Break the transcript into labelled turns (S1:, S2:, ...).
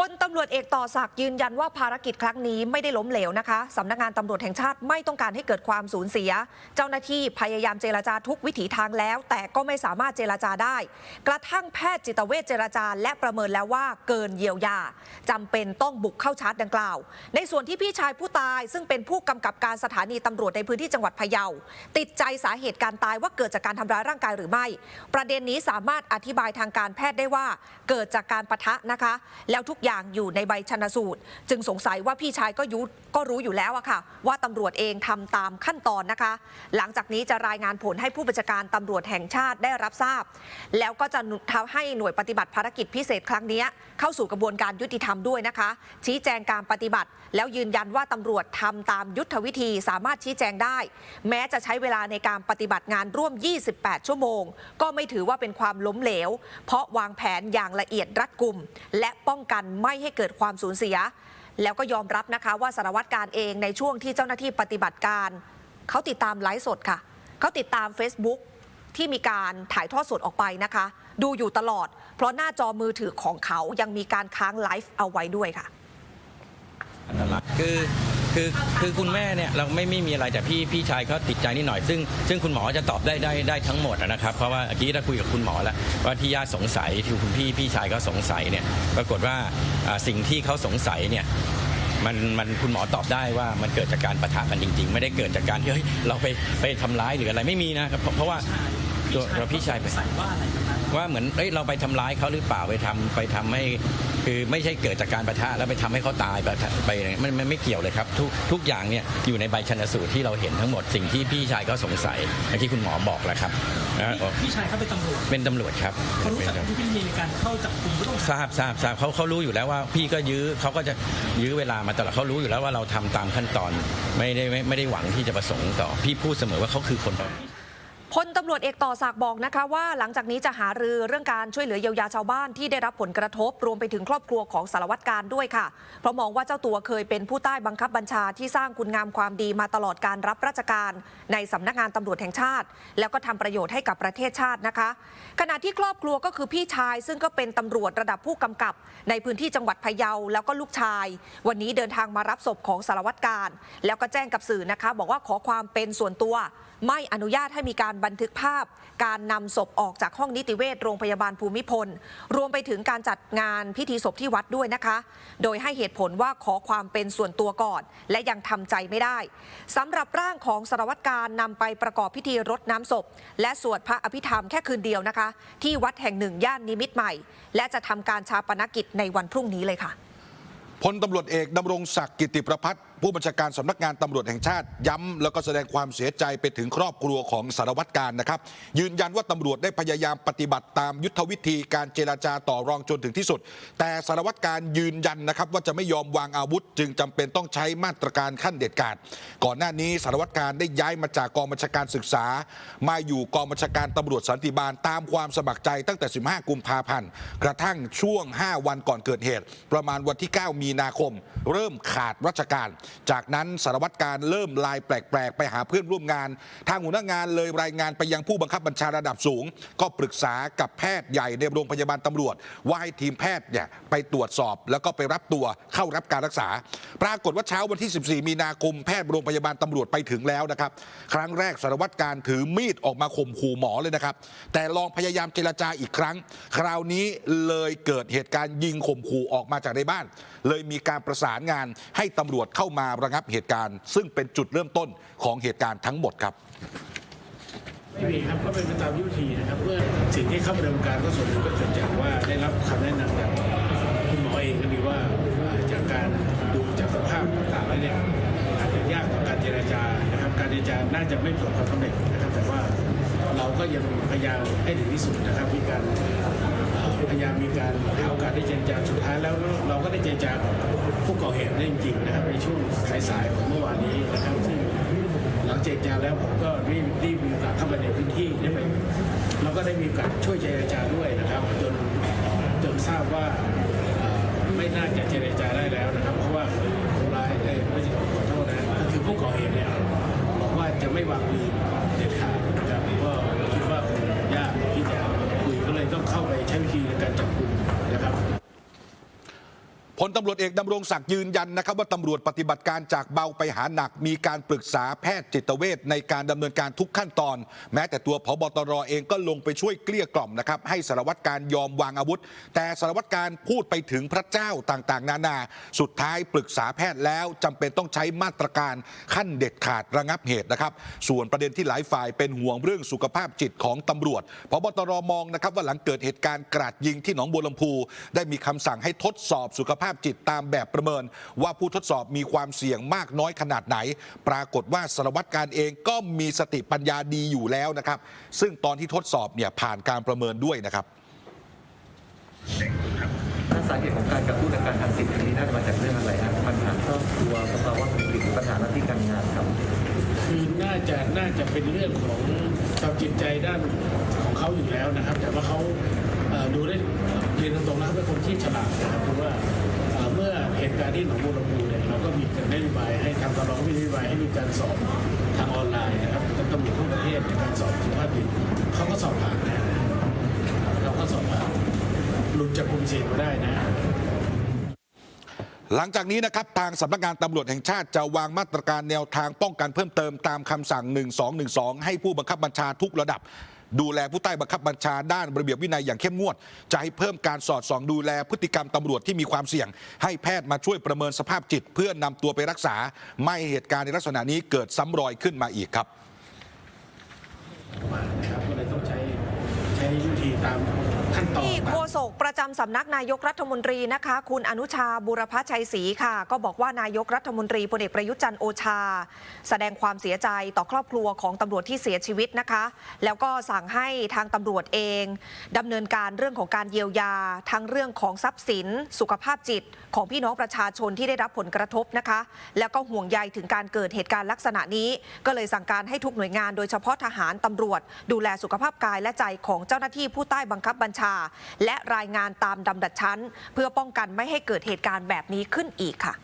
S1: พลตำรวจเอกต่อศักดิ์ยืนยันว่าภารกิจครั้งนี้ไม่ได้ล้มเหลวนะคะสำนักงานตำรวจแห่งชาติไม่ต้องการให้เกิดความสูญเสีย เจ้าหน้าที่พยายามเจรจาทุกวิถีทางแล้ว แต่ก็ไม่สามารถเจรจาได้ กระทั่งแพทย์จิตเวชเจรจา และประเมินแล้วว่าเกินเยียวยาจำเป็นต้องบุกเข้าชาร์จดังกล่าว ในส่วนที่พี่ชายผู้ตาย ซึ่งเป็นผู้กำกับการสถานีตำรวจในพื้นที่จังหวัดพะเยา ติดใจสาเหตุการตายว่าเกิดจากการทำร้ายร่างกายหรือไม่ ประเด็นนี้สามารถอธิบายทางการแพทย์ได้ว่า เกิดจากการปะทะนะคะ แล้วทุกอย่างอยู่ในใบชนสูตร จึงสงสัยว่าพี่ชายก็ยุก็รู้อยู่แล้วอะค่ะ ว่าตำรวจเองทำตามขั้นตอนนะคะ หลังจากนี้จะรายงานผลให้ผู้บัญชาการตำรวจแห่งชาติได้รับทราบ แล้วก็จะทำให้หน่วยปฏิบัติภารกิจพิเศษครั้งนี้ เข้าสู่กระบวนการยุติธรรมด้วยนะคะ ชี้แจงการปฏิบัติ แล้วยืนยันว่าตำรวจทำตามยุทธวิธีสามารถชี้แจงได้ แม้จะใช้เวลาในการปฏิบัติงานร่วม 28 ชั่วโมง ก็ไม่ถือว่าเป็นความล้มเหลว เพราะวางแผนอย่างละเอียดรัดกุม และป้องกันไม่ให้เกิดความสูญเสีย แล้วก็ยอมรับนะคะว่าสารวัตรการเองในช่วงที่เจ้าหน้าที่ปฏิบัติการ เขาติดตามไลฟ์สดค่ะ เขาติดตาม Facebook ที่มีการถ่ายทอดสดออกไปนะคะ ดูอยู่ตลอด เพราะหน้าจอมือถือของเขายังมีการค้างไลฟ์เอาไว้ด้วยค่ะ
S2: คือ คือคือคุณแม่เนี่ยเราไม่ไม่มีอะไรแต่พี่พี่ชายเขาติดใจนิดหน่อย ซึ่งซึ่งคุณหมอจะตอบได้ได้ได้ทั้งหมดนะครับ เพราะว่าเมื่อกี้เราคุยกับคุณหมอแล้ว ว่าที่ญาติสงสัยที่คุณพี่พี่ชายเขาสงสัยเนี่ยปรากฏว่าสิ่งที่เขาสงสัยเนี่ยมันมันคุณหมอตอบได้ว่ามันเกิดจากการปะทะกันจริง ๆ ไม่ได้เกิดจากการที่เฮ้ยเราไปไปทำร้ายหรืออะไรไม่มีนะครับเพราะเพราะว่า ตัวเราพี่ชายไป
S3: ใส่ว่าอะไรกันนะ
S2: ว่าเหมือนเอ้ยเราไปทำร้ายเขาหรือเปล่าไปทำไปทำให้คือไม่ใช่เกิดจากการประทะแล้วไปทำให้เขาตายไปไปมันมันไม่เกี่ยวเลยครับ ทุกทุกอย่างเนี่ยอยู่ในใบชันสูตรที่เราเห็นทั้งหมดสิ่งที่พี่ชายก็สงสัยอย่างที่คุณหมอบอกแหล้วครับนะ
S3: พี่ชายเขาเป็นตำรวจ
S2: เป็นตำรวจครับ
S3: เขารู้
S2: เป็น
S3: จัก
S2: ตำรวจ
S3: วิธีในการเข้าจับกลุ่มผู้ต้อง
S2: ท
S3: หา
S2: ราบทราบทราบเขาเขารู้อยู่แล้วว่าพี่ก็ยื้อเขาก็จะยื้อเวลามาตลอดเขารู้อยู่แล้วว่าเราทำตามขั้นตอน ไม่ได้ไม่ไม่ได้หวังที่จะประสงค์ต่อพี่พูดเสมอว่าเขาคือคน
S1: พลตำรวจเอกต่อศักดิ์บอกนะคะว่า หลังจากนี้จะหารือเรื่องการช่วยเหลือเยียวยาชาวบ้านที่ได้รับผลกระทบรวมไปถึงครอบครัวของสารวัตรการด้วยค่ะ เพราะมองว่าเจ้าตัวเคยเป็นผู้ใต้บังคับบัญชาที่สร้างคุณงามความดีมาตลอดการรับราชการ ในสำนักงานตำรวจแห่งชาติ แล้วก็ทำประโยชน์ให้กับประเทศชาตินะคะ ขณะที่ครอบครัวก็คือพี่ชาย ซึ่งก็เป็นตำรวจระดับผู้กำกับ ในพื้นที่จังหวัดพะเยาแล้วก็ลูกชาย วันนี้เดินทางมารับศพของสารวัตรการ แล้วก็แจ้งกับสื่อนะคะ บอกว่าขอความเป็นส่วนตัว ไม่อนุญาตให้มีการบันทึกภาพการนำศพออกจากห้องนิติเวชโรงพยาบาลภูมิพล รวมไปถึงการจัดงานพิธีศพที่วัดด้วยนะคะ โดยให้เหตุผลว่าขอความเป็นส่วนตัวก่อน และยังทำใจไม่ได้สำหรับร่างของสารวัตรการนำไปประกอบพิธีรดน้ำศพ และสวดพระอภิธรรมแค่คืนเดียวนะคะ ที่วัดแห่งหนึ่งย่านนิมิตใหม่ และจะทำการชาปนกิจในวันพรุ่งนี้เลยค่ะ
S4: พลตำรวจเอกดำรงศักดิ์กิติประพัฒน์ผู้บัญชาการสำนักงานตำรวจแห่งชาติย้ำแล้วก็แสดงความเสียใจไปถึงครอบครัวของสารวัตรการนะครับ ยืนยันว่าตำรวจได้พยายามปฏิบัติตามยุทธวิธีการเจราจาต่อรองจนถึงที่สุด แต่สารวัตรการยืนยันนะครับว่าจะไม่ยอมวางอาวุธ จึงจำเป็นต้องใช้มาตรการขั้นเด็ดขาด ก่อนหน้านี้สารวัตรการได้ย้ายมาจากกองบัญชาการศึกษา มาอยู่กองบัญชาการตำรวจสันติบาลตามความสมัครใจตั้งแต่ 15 กุมภาพันธ์กระทั่งช่วง 5 วันก่อนเกิดเหตุ ประมาณวันที่ 9 มีนาคม เริ่มขาดราชการจากนั้นสารวัตรการเริ่มลายแปลกๆ ไปหาเพื่อนร่วมงาน ทางหัวหน้างานเลยรายงานไปยังผู้บังคับบัญชาระดับสูง ก็ปรึกษากับแพทย์ใหญ่ในโรงพยาบาลตำรวจ ว่าให้ทีมแพทย์เนี่ยไปตรวจสอบ แล้วก็ไปรับตัวเข้ารับการรักษา ปรากฏว่าเช้าวันที่ 14 มีนาคมแพทย์โรงพยาบาลตำรวจไปถึงแล้วนะครับ ครั้งแรกสารวัตรการถือมีดออกมาข่มขู่หมอเลยนะครับ แต่ลองพยายามเจรจาอีกครั้ง คราวนี้เลยเกิดเหตุการณ์ยิงข่มขู่ออกมาจากในบ้าน เลยมีการประสานงานให้ตำรวจเข้ามาระงับเหตุการณ์ ซึ่งเป็นจุดเริ่มต้นของเหตุการณ์ทั้งหมดครับ
S5: ไม่มีครับก็เป็นไปตามยุทธีนะครับเมื่อสิ่งที่เข้ามาดำเนินการก็ส่วนหนึ่งก็เกิดจากว่าได้รับคำแนะนำจากคุณหมอเองก็ดีว่าจากการดูจากสภาพต่างๆแล้วเนี่ยอาจจะยากต่อการเจรจานะครับ การเจรจาน่าจะไม่ประสบความสำเร็จนะครับ แต่ว่าเราก็ยังพยายามให้ถึงที่สุดนะครับมีการ พยายามมีการหาโอกาสได้เจรจาสุดท้ายแล้วเราก็ได้เจรจากับผู้ก่อเหตุได้จริงๆนะครับในช่วงสายๆของเมื่อวานนี้นะครับซึ่งหลังเจรจาแล้วผมก็รีบรีบมีโอกาสเข้าไปในพื้นที่ได้ไปเราก็ได้มีโอกาสช่วยเจรจาด้วยนะครับ จนจนทราบว่าไม่น่าจะเจรจาได้แล้วนะครับ เพราะว่าคนร้ายเอ้ไม่ขอโทษนะก็คือผู้ก่อเหตุเนี่ยบอกว่าจะไม่วางปืน
S4: พลตำรวจเอกดำรงศักดิ์ยืนยันนะครับว่าตำรวจปฏิบัติการจากเบาไปหาหนัก มีการปรึกษาแพทย์จิตเวชในการดำเนินการทุกขั้นตอน แม้แต่ตัวพบตรเองก็ลงไปช่วยเกลี้ยกล่อมนะครับให้สารวัตรการยอมวางอาวุธ แต่สารวัตรการพูดไปถึงพระเจ้าต่างๆ นานา สุดท้ายปรึกษาแพทย์แล้วจำเป็นต้องใช้มาตรการขั้นเด็ดขาดระงับเหตุนะครับส่วนประเด็นที่หลายฝ่ายเป็นห่วงเรื่องสุขภาพจิตของตำรวจพบตรมองนะครับว่าหลังเกิดเหตุการณ์กราดยิงที่หนองบัวลำพูได้มีคำสั่งให้ทดสอบสุขภาพจิตตามแบบประเมิน ว่าผู้ทดสอบมีความเสี่ยงมากน้อยขนาดไหน ปรากฏว่าสารวัตรการเองก็มีสติปัญญาดีอยู่แล้วนะครับ ซึ่งตอนที่ทดสอบเนี่ยผ่านการประเมินด้วยนะครับ
S6: ถ้าสาเหตุของการกระตุ้นอาการทางจิตครั้งนี้น่าจะมาจากเรื่องอะไรครับปัญหาครอบครัวสภาวะเศรษฐกิจหรือปัญหาหน้าที่การงานครับ
S5: คือน่าจะน่าจะเป็นเรื่องของสภาพจิตใจด้านของเขาอยู่แล้วนะครับ แต่ว่าเขาเอ่อดูได้ เรียนตรงๆนะเป็นคนที่ฉลาดนะครับเพราะว่าเมื่อเหตุการณ์ที่หนองบัวลำพูเนี่ยเราก็มีการนโยบายให้ทางตลอดมีนโยบายให้มีการสอบทางออนไลน์นะครับกับตำรวจทั่วประเทศในการสอบสุขภาพจิตเขาก็สอบผ่านนะเราก็สอบผ่านหลุดจากกลุ่มเสี่ยงมาได้นะ
S4: หลังจากนี้นะครับทางสำนักงานตำรวจแห่งชาติจะวางมาตรการแนวทางป้องกันเพิ่มเติมตามคำสั่ง 1212 ให้ผู้บังคับบัญชาทุกระดับ ดูแลผู้ใต้บังคับบัญชาด้านระเบียบวินัยอย่างเข้มงวด จะให้เพิ่มการสอดส่องดูแลพฤติกรรมตำรวจที่มีความเสี่ยง ให้แพทย์มาช่วยประเมินสภาพจิต เพื่อนำตัวไปรักษา ไม่เหตุการณ์ในลักษณะนี้เกิดซ้ำรอยขึ้นมาอีกครับ
S5: มานะครับก็เลยต้องใช้ใช้วิธีตาม ขั้นตอน
S1: ที่โฆษกประจำสำนักนายกรัฐมนตรีนะคะ คุณอนุชาบุรพชัยศรีค่ะ ก็บอกว่านายกรัฐมนตรีพลเอกประยุทธ์จันโอชา แสดงความเสียใจต่อครอบครัวของตำรวจที่เสียชีวิตนะคะ แล้วก็สั่งให้ทางตำรวจเองดำเนินการเรื่องของการเยียวยาทั้งเรื่องของทรัพย์สิน สุขภาพจิต ของพี่น้องประชาชนที่ได้รับผลกระทบนะคะ แล้วก็ห่วงใยถึงการเกิดเหตุการณ์ลักษณะนี้ ก็เลยสั่งการให้ทุกหน่วยงาน โดยเฉพาะทหารตำรวจ ดูแลสุขภาพกายและใจของเจ้าหน้าที่ผู้ใต้บังคับบัญชาา และรายงานตามลำดับชั้น เพื่อป้องกันไม่ให้เกิดเหตุการณ์แบบนี้ขึ้นอีกค่ะ